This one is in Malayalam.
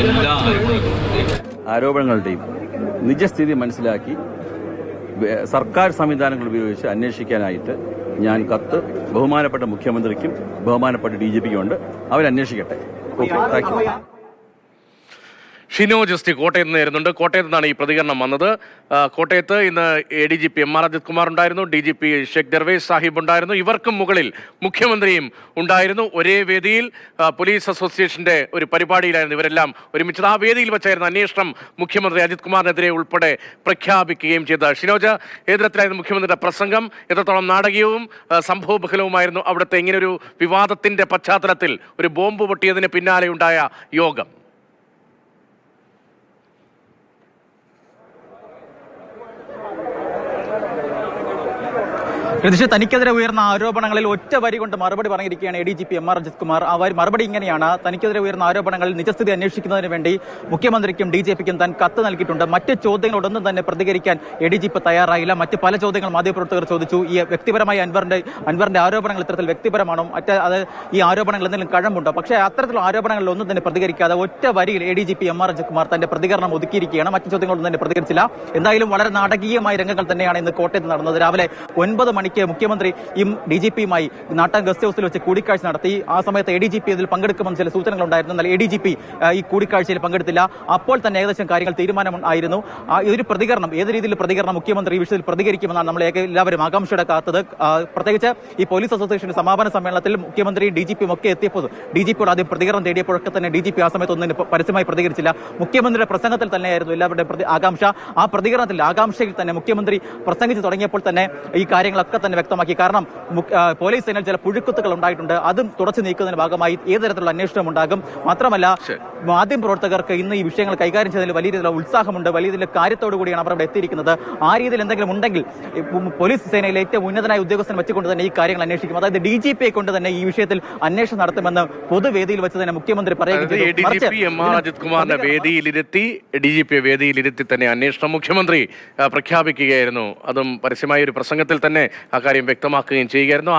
എല്ലാ ആരോപണങ്ങളും ആരോപണങ്ങളുടെയും നിജസ്ഥിതി മനസ്സിലാക്കി സർക്കാർ സംവിധാനങ്ങൾ ഉപയോഗിച്ച് അന്വേഷിക്കാനായിട്ട് ഞാൻ കത്ത് ബഹുമാനപ്പെട്ട മുഖ്യമന്ത്രിക്കും ബഹുമാനപ്പെട്ട ഡി ജി പിക്കും ഉണ്ട്. അവരന്വേഷിക്കട്ടെ. Okay thank you. Shino Jesty കോട്ടയത്ത് നിന്ന് വരുന്നുണ്ട് കോട്ടയത്ത് നിന്നാണ് ഈ പ്രതികരണം വന്നത്. കോട്ടയത്ത് ഇന്ന് A D G P M R Ajith Kumar ഉണ്ടായിരുന്നു. D G P Shaikh Darvesh Sahib ഉണ്ടായിരുന്നു. ഇവർക്കും മുകളിൽ മുഖ്യമന്ത്രിയും ഉണ്ടായിരുന്നു. ഒരേ വേദിയിൽ പോലീസ് അസോസിയേഷന്റെ ഒരു പരിപാടിയിലായിരുന്നു ഇവരെല്ലാം ഒരുമിച്ചത്. ആ വേദിയിൽ വെച്ചായിരുന്നു അന്വേഷണം മുഖ്യമന്ത്രി അജിത് കുമാറിനെതിരെ ഉൾപ്പെടെ പ്രഖ്യാപിക്കുകയും ചെയ്തത്. ഷിനോജ ഏതരത്തിലായിരുന്നു മുഖ്യമന്ത്രിയുടെ പ്രസംഗം? എത്രത്തോളം നാടകീയവും സംഭവബഹലവുമായിരുന്നു അവിടുത്തെ ഇങ്ങനൊരു വിവാദത്തിന്റെ പശ്ചാത്തലത്തിൽ ഒരു ബോംബ് പൊട്ടിയതിന് പിന്നാലെ ഉണ്ടായ യോഗം? കൃഷി തനിക്കെതിരെ ഉയർന്ന ആരോപണങ്ങളിൽ ഒറ്റ വരി കൊണ്ട് മറുപടി പറഞ്ഞിരിക്കുകയാണ് A D G P M R Ajith Kumar ആ വരി- മറുപടി ഇങ്ങനെയാണ് തനിക്കെതിരെ ഉയർന്ന ആരോപണങ്ങളിൽ നിജസ്ഥിതി അന്വേഷിക്കുന്നതിന് വേണ്ടി മുഖ്യമന്ത്രിക്കും ഡി ജെ പിക്കും താൻ കത്ത് നൽകിയിട്ടുണ്ട്. മറ്റ് ചോദ്യങ്ങളോടൊന്നും തന്നെ പ്രതികരിക്കാൻ എ ഡി ജി പി തയ്യാറായില്ല. മറ്റ് പല ചോദ്യങ്ങൾ മാധ്യമപ്രവർത്തകർ ചോദിച്ചു. ഈ വ്യക്തിപരമായ അൻവറിന്റെ അൻവറിന്റെ ആരോപണങ്ങൾ ഇത്തരത്തിൽ വ്യക്തിപരമാണോ? മറ്റ് അത് ഈ ആരോപണങ്ങൾ എന്തെങ്കിലും കഴമ്പുണ്ടോ? പക്ഷേ അത്തരത്തിലുള്ള ആരോപണങ്ങളിൽ ഒന്നും തന്നെ പ്രതികരിക്കാതെ ഒറ്റ വരിയിൽ A D G P M R Ajith Kumar തന്റെ പ്രതികരണം ഒതുക്കിയിരിക്കുകയാണ്. മറ്റ് ചോദ്യങ്ങളൊന്നും തന്നെ പ്രതികരിച്ചില്ല. എന്തായാലും വളരെ നാടകീയമായ രംഗങ്ങൾ തന്നെയാണ് ഇന്ന് കോട്ടയത്ത് നടന്നത്. രാവിലെ ഒൻപത് മണിക്ക് മുഖ്യമന്ത്രി ഇം ഡി ജി പിയുമായി നാട്ടാൻ ഗസ്റ്റ് ഹൗസിൽ വെച്ച് കൂടിക്കാഴ്ച നടത്തി. ആ സമയത്ത് എ ഡി ജി പി ഇതിൽ പങ്കെടുക്കുമെന്ന് ചില സൂചനകൾ ഉണ്ടായിരുന്നു എന്നാൽ എ ഡി ജി പി ഈ കൂടിക്കാഴ്ചയിൽ പങ്കെടുത്തില്ല. അപ്പോൾ തന്നെ ഏകദേശം കാര്യങ്ങൾ തീരുമാനം ആയിരുന്നു ഇതൊരു പ്രതികരണം. ഏത് രീതിയിൽ പ്രതികരണം മുഖ്യമന്ത്രി ഈ വിഷയത്തിൽ പ്രതികരിക്കുമെന്നാണ് നമ്മൾ എല്ലാവരും ആകാംക്ഷയുടെ കാത്തത് പ്രത്യേകിച്ച് ഈ പോലീസ് അസോസിയേഷന്റെ സമാപന സമ്മേളനത്തിൽ മുഖ്യമന്ത്രി ഡി ജി പിയും ഒക്കെ എത്തിയപ്പോൾ ഡി ജി പിയോട് ആദ്യം പ്രതികരണം തേടിയപ്പോഴൊക്കെ തന്നെ ഡി ജി പി ആ സമയത്ത് ഒന്നും പരസ്യമായി പ്രതികരിച്ചില്ല. മുഖ്യമന്ത്രിയുടെ പ്രസംഗത്തിൽ തന്നെയായിരുന്നു എല്ലാവരുടെയും ആകാംക്ഷ. ആ പ്രതികരണത്തിൽ ആകാംക്ഷയിൽ തന്നെ മുഖ്യമന്ത്രി പ്രസംഗിച്ചു തുടങ്ങിയപ്പോൾ തന്നെ ഈ കാര്യങ്ങളൊക്കെ തന്നെ വ്യക്തമാക്കി. കാരണം പോലീസ് സേനയിൽ ചില പുഴുക്കുത്തുകൾ ഉണ്ടായിട്ടുണ്ട്. അതും തുടച്ചു നീക്കുന്നതിന് ഭാഗമായി ഏത് തരത്തിലുള്ള അന്വേഷണം ഉണ്ടാകും? മാത്രമല്ല. മാധ്യമ പ്രവർത്തകർക്ക് ഇന്ന് ഈ വിഷയങ്ങൾ കൈകാര്യം ചെയ്യുന്നതിൽ വലിയ രീതിയിലുള്ള ഉത്സാഹമുണ്ട്. വലിയ രീതിയിലുള്ള കാര്യത്തോടു കൂടിയാണ് അവർ അവിടെ എത്തിയിരിക്കുന്നത്. ആ രീതിയിൽ എന്തെങ്കിലും ഉണ്ടെങ്കിൽ പോലീസ് സേനയിലെ ഏറ്റവും ഉന്നതനായ ഉദ്യോഗസ്ഥൻ വെച്ചുകൊണ്ട് തന്നെ ഈ കാര്യങ്ങൾ അന്വേഷിക്കും. അതായത് ഡി ജി പിയെ കൊണ്ട് തന്നെ ഈ വിഷയത്തിൽ അന്വേഷണം നടത്തുമെന്ന് പൊതുവേദിയിൽ വെച്ച് തന്നെ മുഖ്യമന്ത്രി പറയുകയും. ഡി ജി പി വേദിയിലിരുത്തി തന്നെ അന്വേഷണം മുഖ്യമന്ത്രി പ്രഖ്യാപിക്കുകയായിരുന്നു. അതും പരസ്യമായ ഒരു പ്രസംഗത്തിൽ തന്നെ അക്കാര്യം വ്യക്തമാക്കുകയും ചെയ്യുകയായിരുന്നു. ആർ